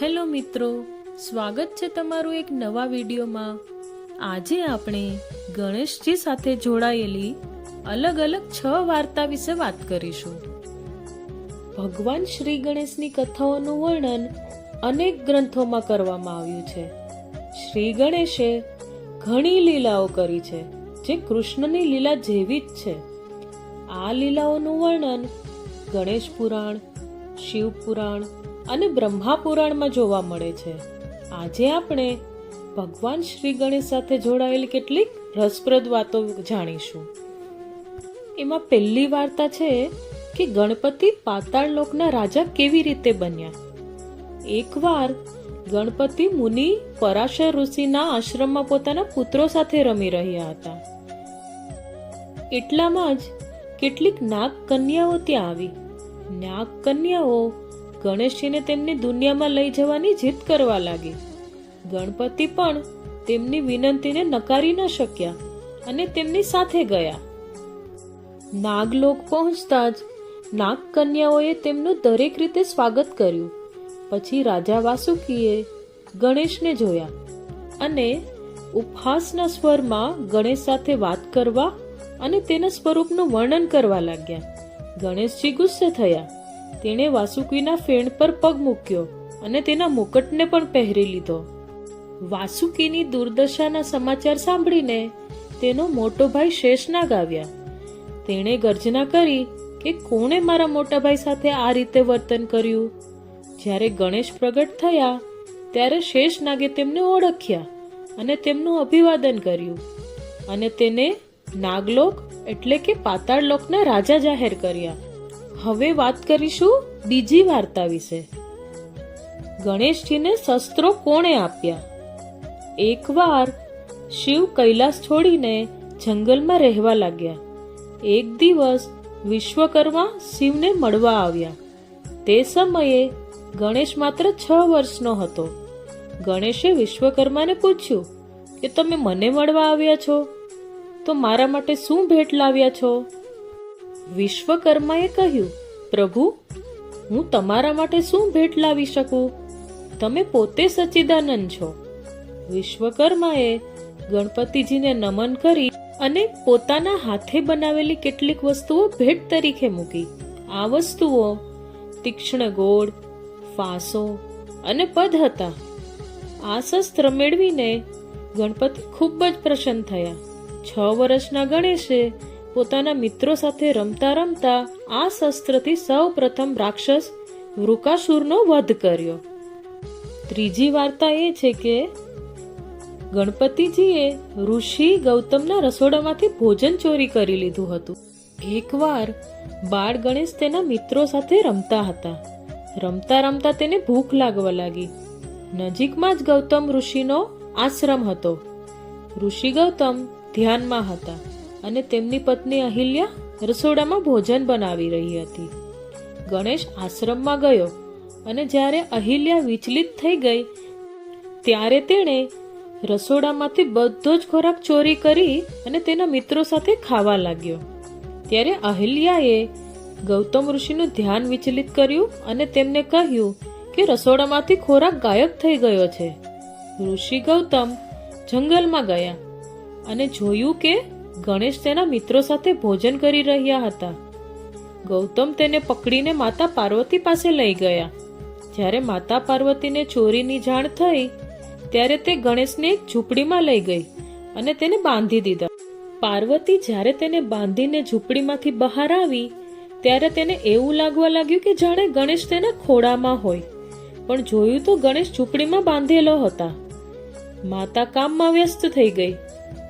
Hello મિત્રો, સ્વાગત છે તમારું એક નવા વિડીયોમાં. આજે આપણે ગણેશજી સાથે જોડાયેલી અલગ અલગ છ વાર્તા વિશે વાત કરીશું. ભગવાન શ્રી ગણેશની કથાઓનું વર્ણન અનેક ગ્રંથોમાં કરવામાં આવ્યું છે. શ્રી ગણેશે ઘણી લીલાઓ કરી છે, જે કૃષ્ણની લીલા જેવી જ છે. આ લીલાઓનું વર્ણન ગણેશ પુરાણ, શિવ પુરાણ અને બ્રહ્મા પુરાણમાં જોવા મળે છે. આજે આપણે ભગવાન શ્રી ગણેશ સાથે જોડાયેલી કેટલીક રસપ્રદ વાતો જાણીશું. એમાં પહેલી વાર્તા છે કે ગણપતિ પાતાળ લોકના રાજા કેવી રીતે બન્યા. એકવાર ગણપતિ મુનિ પરાશર ઋષિના આશ્રમમાં પોતાના પુત્રો સાથે રમી રહ્યા હતા. એટલામાં જ કેટલીક નાગ કન્યાઓ ત્યાં આવી. નાગ કન્યાઓ ગણેશજીને તેમની દુનિયામાં લઈ જવાની જીદ કરવા લાગી. ગણપતિ પણ તેમની વિનંતીને નકારી ન શક્યા અને તેમની સાથે ગયા. નાગલોક પહોંચતા જ નાગ કન્યાઓએ તેમનું દરેક રીતે સ્વાગત કર્યું. પછી રાજા વાસુકીએ ગણેશને જોયા અને ઉપહાસના સ્વરમાં ગણેશ સાથે વાત કરવા અને તેના સ્વરૂપનું વર્ણન કરવા લાગ્યા. ગણેશજી ગુસ્સે થયા. તેણે વાસુકીના ફેણ પર પગ મૂક્યો અને તેના મુકટને પણ પહેરી લીધો. વાસુકીની દુર્દશાના સમાચાર સાંભળીને તેનો મોટો ભાઈ શેષનાગ આવ્યા. તેણે ગર્જના કરી કે કોણે મારા મોટા ભાઈ સાથે આ રીતે વર્તન કર્યું? જ્યારે ગણેશ પ્રગટ થયા, ત્યારે શેષનાગે તેમને ઓળખ્યા અને તેમનું અભિવાદન કર્યું અને તેને નાગલોક એટલે કે પાતાળલોકના રાજા જાહેર કર્યા. હવે વાત કરીશું બીજી વાર્તા વિશે. ગણેશજીને શસ્ત્રો કોણે આપ્યા? એકવાર શિવ કૈલાસ છોડીને જંગલમાં રહેવા લાગ્યા. એક દિવસ વિશ્વકર્મા શિવને મળવા આવ્યા. તે સમયે ગણેશ માત્ર છ વર્ષનો હતો. ગણેશે વિશ્વકર્માને પૂછ્યું કે તમે મને મળવા આવ્યા છો? તો મારા માટે શું ભેટ લાવ્યા છો? વિશ્વકર્માએ કહ્યું, પ્રભુ, હું તમારા માટે શું ભેટ લાવી શકું? તમે પોતે સચ્ચિદાનંદ છો. વિશ્વકર્માએ ગણપતિજીને નમન કરી અને પોતાના હાથે બનાવેલી કેટલીક વસ્તુઓ ભેટ તરીકે મૂકી. આ વસ્તુઓ તીક્ષ્ણ ગોળ, ફાંસો અને પદ હતા. આ શસ્ત્ર મેળવીને ગણપતિ ખૂબ જ પ્રસન્ન થયા. છ વર્ષના ગણેશે પોતાના મિત્રો સાથે રમતા રમતા આ શસ્ત્રથી સૌ પ્રથમ રાક્ષસ વૃકાસુરનો વધ કર્યો. ત્રીજી વાર્તા એ છે કે ગણપતિજીએ ઋષિ ગૌતમના રસોડામાંથી ભોજન ચોરી કરી લીધું હતું. એકવાર બાળ ગણેશ તેના મિત્રો સાથે રમતા હતા. રમતા રમતા તેને ભૂખ લાગવા લાગી. નજીકમાં જ ગૌતમ ઋષિનો આશ્રમ હતો. ઋષિ ગૌતમ ધ્યાનમાં હતા. અને તેમની પત્ની અહિલ્યા રસોડામાં ભોજન બનાવી રહી હતી. ગણેશ આશ્રમમાં ગયો અને જ્યારે અહિલ્યા વિચલિત થઈ ગઈ, ત્યારે તેણે રસોડામાંથી બધો જ ખોરાક ચોરી કરી અને તેના મિત્રો સાથે ખાવા લાગ્યો. ત્યારે અહિલ્યાએ ગૌતમ ઋષિનું ધ્યાન વિચલિત કર્યું અને તેમને કહ્યું કે રસોડામાંથી ખોરાક ગાયબ થઈ ગયો છે. ઋષિ ગૌતમ જંગલમાં ગયા અને જોયું કે ગણેશ તેના મિત્રો સાથે ભોજન કરી રહ્યા હતા. ગૌતમ તેને પકડીને માતા પાર્વતી પાસે લઈ ગયા. જ્યારે માતા પાર્વતીને ચોરીની જાણ થઈ, ત્યારે તે ગણેશને એક ઝૂંપડીમાં લઈ ગઈ અને તેને બાંધી દીધા. પાર્વતી જ્યારે તેને બાંધીને ઝૂંપડીમાંથી બહાર આવી, ત્યારે તેને એવું લાગવા લાગ્યું કે જાણે ગણેશ તેના ખોળામાં હોય. પણ જોયું તો ગણેશ ઝૂંપડીમાં બાંધેલો હતા. માતા કામમાં વ્યસ્ત થઈ ગઈ.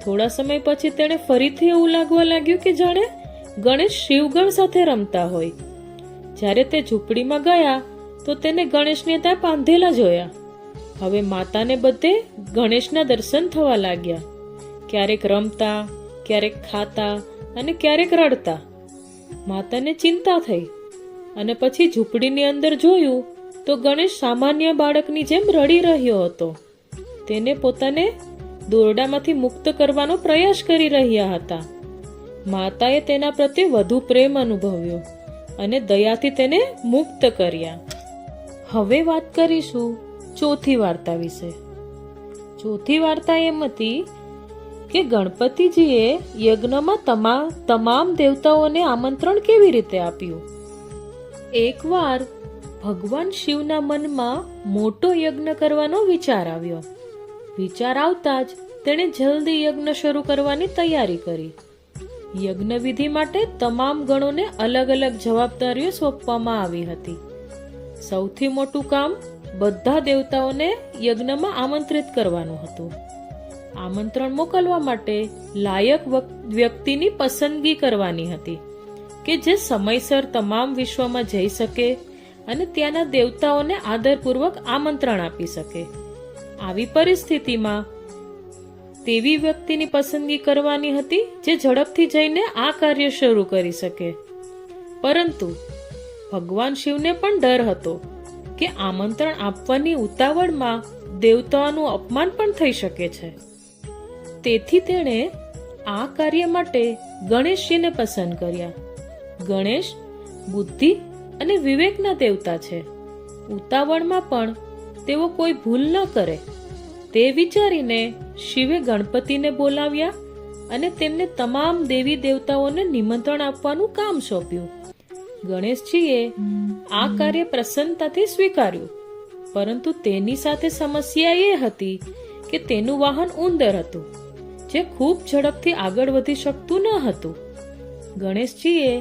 થોડા સમય પછી તેણે ફરીથી એવું લાગવા લાગ્યું કે જાણે ગણેશ શિવગણ સાથે રમતા હોય. જ્યારે તે ઝૂંપડીમાં ગયા, તો તેને ગણેશને ત્યાં બાંધેલા જોયા. હવે માતાને બધે ગણેશના દર્શન થવા લાગ્યા. ક્યારેક રમતા, ક્યારેક ખાતા અને ક્યારેક રડતા. માતાને ચિંતા થઈ અને પછી ઝૂંપડીની અંદર જોયું તો ગણેશ સામાન્ય બાળકની જેમ રડી રહ્યો હતો. તેને પોતાને દોરડામાંથી મુક્ત કરવાનો પ્રયાસ કરી રહ્યા હતા. માતાએ તેના પ્રત્યે વધુ પ્રેમ અનુભવ્યો અને દયાથી તેને મુક્ત કર્યા. હવે વાત કરીશું ચોથી વાર્તા વિશે. ચોથી વાર્તા એમ હતી કે ગણપતિજીએ યજ્ઞમાં તમા, તમામ દેવતાઓને આમંત્રણ કેવી રીતે આપ્યું? એકવાર ભગવાન શિવના મનમાં મોટો યજ્ઞ કરવાનો વિચાર આવ્યો. વિચાર આવતા જ તેણે જલ્દી યજ્ઞ શરૂ કરવાની તૈયારી કરી. યજ્ઞ વિધિ માટે તમામ ગણોને અલગ અલગ જવાબદારીઓ સોંપવામાં આવી હતી. સૌથી મોટું કામ બધા દેવતાઓને યજ્ઞમાં આમંત્રિત કરવાનું હતું. આમંત્રણ મોકલવા માટે લાયક વ્યક્તિની પસંદગી કરવાની હતી કે જે સમયસર તમામ વિશ્વમાં જઈ શકે અને ત્યાંના દેવતાઓને આદરપૂર્વક આમંત્રણ આપી શકે. આવી પરિસ્થિતિમાં તેવી વ્યક્તિની પસંદગી કરવાની હતી જે ઝડપથી જઈને આ કાર્ય શરૂ કરી શકે. પરંતુ ભગવાન શિવને પણ ડર હતો કે આમંત્રણ આપવાની ઉતાવળમાં દેવતાઓનું અપમાન પણ થઈ શકે છે. તેથી તેણે આ કાર્ય માટે ગણેશજીને પસંદ કર્યા. ગણેશ બુદ્ધિ અને વિવેકના દેવતા છે. ઉતાવળમાં પણ તેઓ કોઈ ભૂલ ન કરે. તે વિચારીને શિવે ગણપતિને બોલાવ્યા અને તેમને તમામ દેવી દેવતાઓને નિમંત્રણ આપવાનું કામ સોંપ્યું. ગણેશજીએ આ કાર્ય પ્રસન્નતાથી સ્વીકાર્યું, પરંતુ તેની સાથે સમસ્યા એ હતી કે તેનું વાહન ઉંદર હતું, જે ખૂબ ઝડપથી આગળ વધી શકતું ન હતું. ગણેશજીએ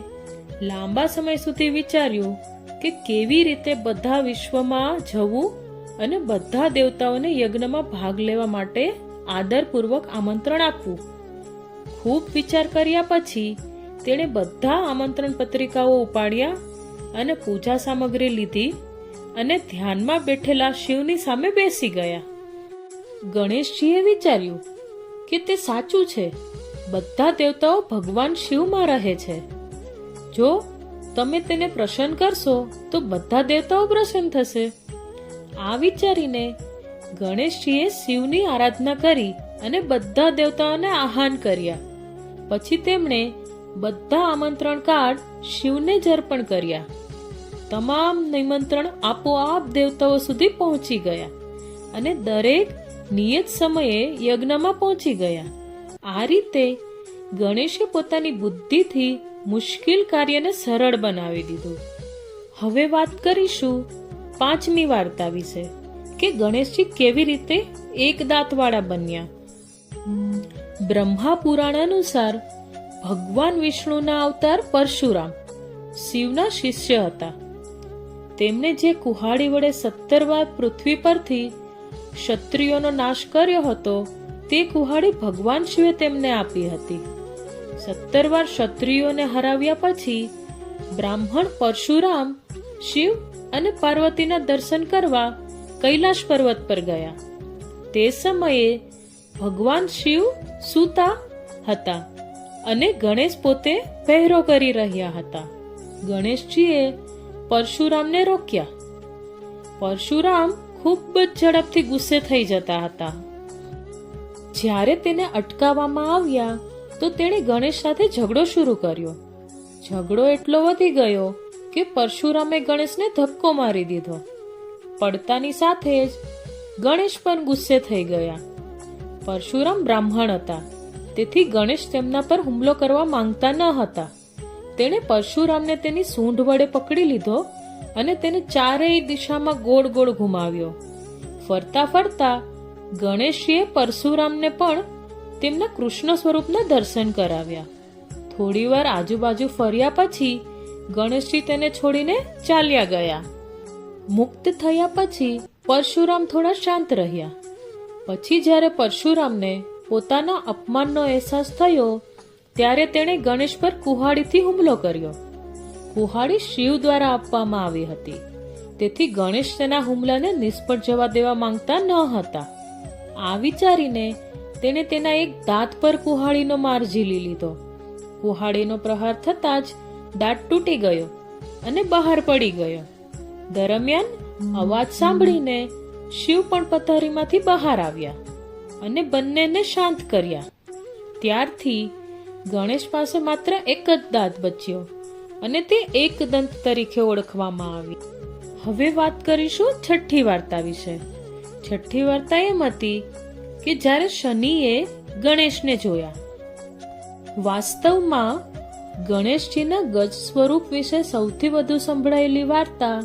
લાંબા સમય સુધી વિચાર્યું કે કેવી રીતે બધા વિશ્વમાં જવું અને બધા દેવતાઓને યજ્ઞમાં ભાગ લેવા માટે આદરપૂર્વક આમંત્રણ આપવું. ખૂબ વિચાર કર્યા પછી તેણે બધા આમંત્રણ પત્રિકાઓ ઉપાડ્યા અને પૂજા સામગ્રી લીધી અને ધ્યાનમાં બેઠેલા શિવની સામે બેસી ગયા. ગણેશજીએ વિચાર્યું કે તે સાચું છે. બધા દેવતાઓ ભગવાન શિવમાં રહે છે. જો તમે તેને પ્રસન્ન કરશો, તો બધા દેવતાઓ પ્રસન્ન થશે. આ વિચારીને ગણેશજીએ શિવની આરાધના કરી અને બધા દેવતાઓને આહ્વાન કર્યા. પછી તેમણે બધા આમંત્રણ કાર્ડ શિવને જ અર્પણ કર્યા. તમામ નિમંત્રણ આપોઆપ દેવતાઓ સુધી પહોંચી ગયા અને દરેક નિયત સમયે યજ્ઞમાં પહોંચી ગયા. આ રીતે ગણેશે પોતાની બુદ્ધિથી મુશ્કેલ કાર્યને સરળ બનાવી દીધું. હવે વાત કરીશું પાંચમી વાર્તા વિશે કે ગણેશજી કેવી રીતે એક દાંતવાળા બન્યા? બ્રહ્મા પુરાણ અનુસાર ભગવાન વિષ્ણુના અવતાર પરશુરામ, શિવના શિષ્ય હતા. તેમણે જે કુહાડી વડે સત્તર વાર પૃથ્વી પરથી ક્ષત્રિયોનો નાશ કર્યો હતો, તે કુહાડી ભગવાન શિવે તેમને આપી હતી. સત્તર વાર ક્ષત્રિયોને હરાવ્યા પછી બ્રાહ્મણ પરશુરામ શિવ અને પાર્વતીના દર્શન કરવા કૈલાશ પર્વત પર ગયા. તે સમયે ભગવાન શિવ સૂતા હતા અને ગણેશ પોતે પહેરો કરી રહ્યા હતા. ગણેશજીએ પરશુરામને રોક્યા. પરશુરામ ખૂબ જ ઝડપથી ગુસ્સે થઈ જતા હતા. જ્યારે તેને અટકાવવામાં આવ્યા, તો તેણે ગણેશ સાથે ઝઘડો શરૂ કર્યો. ઝઘડો એટલો વધી ગયો કે પરશુરામે ગણેશને ધક્કો મારી દીધો. પડતાની સાથે જ ગણેશ પણ ગુસ્સે થઈ ગયા. પરશુરામ બ્રાહ્મણ હતા. તેથી ગણેશ તેમના પર હુમલો કરવા માંગતા ન હતા. તેણે પરશુરામને તેની સૂંઢ વડે પકડી લીધો અને તેને ચારેય દિશામાં ગોળ ગોળ ઘુમાવ્યો. ફરતા ફરતા ગણેશીએ પરશુરામને પણ તેમના કૃષ્ણ સ્વરૂપના દર્શન કરાવ્યા. થોડીવાર આજુબાજુ ફર્યા પછી ગણેશજી તેને છોડીને ચાલ્યા ગયા. મુક્ત થયા પછી પરશુરામ થોડા શાંત રહ્યા. પછી જ્યારે પરશુરામને પોતાના અપમાનનો અહેસાસ થયો, ત્યારે તેણે ગણેશ પર કુહાડીથી હુમલો કર્યો. કુહાડી શિવ દ્વારા આપવામાં આવી હતી. તેથી ગણેશ તેના હુમલાને નિષ્ફળ જવા દેવા માંગતા ન હતા. આ વિચારીને તેણે તેના એક દાંત પર કુહાડીનો માર ઝીલી લીધો. કુહાડીનો પ્રહાર થતાં જ દાંત તૂટી ગયો અને બહાર પડી ગયો. દરમિયાન અવાજ સાંભળીને શિવ પણ પથારીમાંથી બહાર આવ્યા અને બંનેને શાંત કર્યા. ત્યારથી ગણેશ પાસે માત્ર એક જ દાંત બચ્યો અને તે એક દંત તરીકે ઓળખવામાં આવી. હવે વાત કરીશું છઠ્ઠી વાર્તા વિશે. છઠ્ઠી વાર્તા એમ હતી કે જ્યારે શનિએ ગણેશને જોયા, વાસ્તવમાં ગણેશજીના ગજ સ્વરૂપ વિશે સૌથી વધુ સંભળાયેલી વાર્તા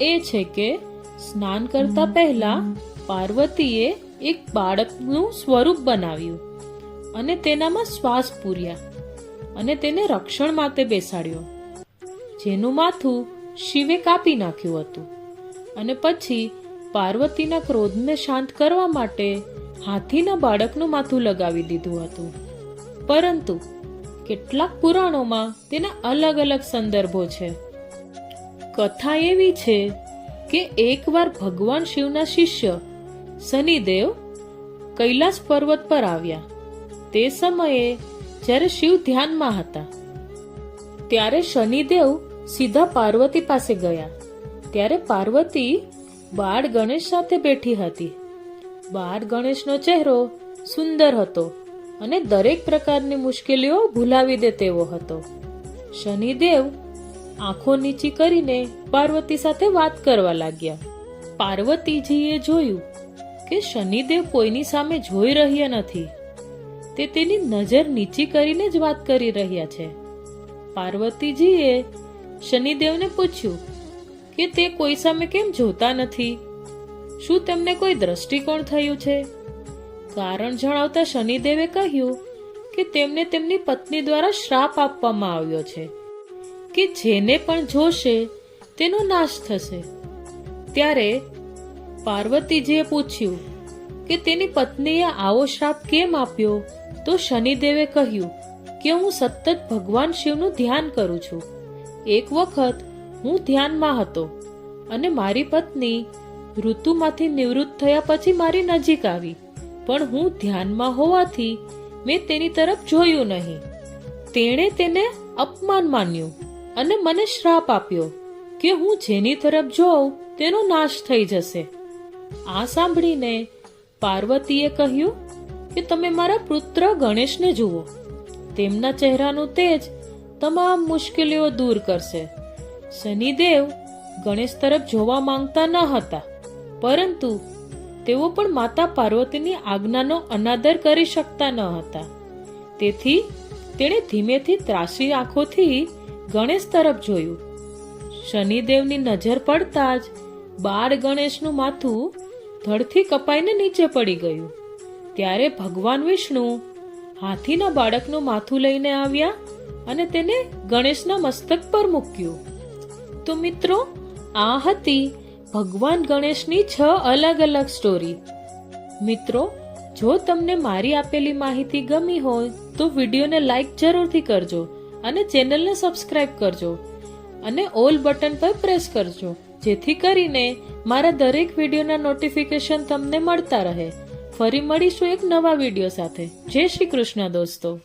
એ છે કે સ્નાન કરતા પહેલા પાર્વતીએ એક બાળકનું સ્વરૂપ બનાવ્યું અને તેનામાં શ્વાસ પૂર્યા અને તેને રક્ષણ માટે બેસાડ્યો. જેનું માથું શિવે કાપી નાખ્યું હતું અને પછી પાર્વતીના ક્રોધને શાંત કરવા માટે હાથીના બાળકનું માથું લગાવી દીધું હતું. પરંતુ કેટલાક પુરાણોમાં તેના અલગ અલગ સંદર્ભો છે. કથા એવી છે કે એકવાર ભગવાન શિવના શિષ્ય શનિદેવ કૈલાસ પર્વત પર આવ્યા. તે સમયે જ્યારે શિવ ધ્યાનમાં હતા, ત્યારે શનિદેવ સીધા પાર્વતી પાસે ગયા. ત્યારે પાર્વતી બાળ ગણેશ સાથે બેઠી હતી. બાળ ગણેશનો ચહેરો સુંદર હતો. અને દરેક પ્રકારની મુશ્કેલીઓ ભૂલાવી દે તેવો હતો. શનિદેવ આંખો નીચી કરીને પાર્વતી સાથે વાત કરવા લાગ્યા. પાર્વતીજીએ જોયું કે શનિદેવ કોઈની સામે જોઈ રહ્યા નથી. તે તેની નજર નીચી કરીને જ વાત કરી રહ્યા છે. પાર્વતીજીએ શનિદેવને પૂછ્યું કે તે કોઈ સામે કેમ જોતા નથી? શું તેમને કોઈ દ્રષ્ટિકોણ થયું છે? કારણ જણાવતા શનિદેવે કહ્યું કે તેમને તેમની પત્ની દ્વારા શ્રાપ આપવામાં આવ્યો છે કે જેને પણ જોશે તેનો નાશ થશે. ત્યારે પાર્વતીજીએ પૂછ્યું કે તેની પત્નીએ આવો શ્રાપ કેમ આપ્યો? તો શનિદેવે કહ્યું કે હું સતત ભગવાન શિવનું ધ્યાન કરું છું. એક વખત હું ધ્યાનમાં હતો અને મારી પત્ની ઋતુમાંથી નિવૃત્ત થયા પછી મારી નજીક આવી. પણ હું ધ્યાનમાં હોવાથી મેં તેની તરફ જોયું નહીં. તેણે તેને અપમાન માન્યું અને મને શ્રાપ આપ્યો કે હું જેની તરફ જોઉં તેનો નાશ થઈ જશે. આ સાંભળીને પાર્વતીએ કહ્યું કે તમે મારા પુત્ર ગણેશને જુઓ. તેમના ચહેરાનું તેજ તમામ મુશ્કેલીઓ દૂર કરશે. શનિદેવ ગણેશ તરફ જોવા માંગતા ન હતા, પરંતુ તેઓ પણ માતા પાર્વતીની આજ્ઞાનો અનાદર કરી શકતા ન હતા. તેથી તેણે ધીમેથી ત્રાસી આંખોથી ગણેશ તરફ જોયું. શનિદેવની નજર પડતા જ બાળ ગણેશનું માથું ધડથી કપાઈને નીચે પડી ગયું. ત્યારે ભગવાન વિષ્ણુ હાથીના બાળકનું માથું લઈને આવ્યા અને તેને ગણેશના મસ્તક પર મૂક્યું. તો મિત્રો, આ હતી ભગવાન ગણેશની છ અલગ અલગ સ્ટોરી મિત્રો, જો તમને મારી આપેલી માહિતી ગમી હોય, તો વિડીયોને લાઈક જરૂરથી કરજો અને ચેનલને સબસ્ક્રાઇબ કરજો અને ઓલ બટન પર પ્રેસ કરજો, જેથી કરીને મારા દરેક વિડીયોના નોટિફિકેશન તમને મળતા રહે. ફરી મળીશું એક નવા વીડિયો સાથે. જય શ્રી કૃષ્ણ દોસ્તો.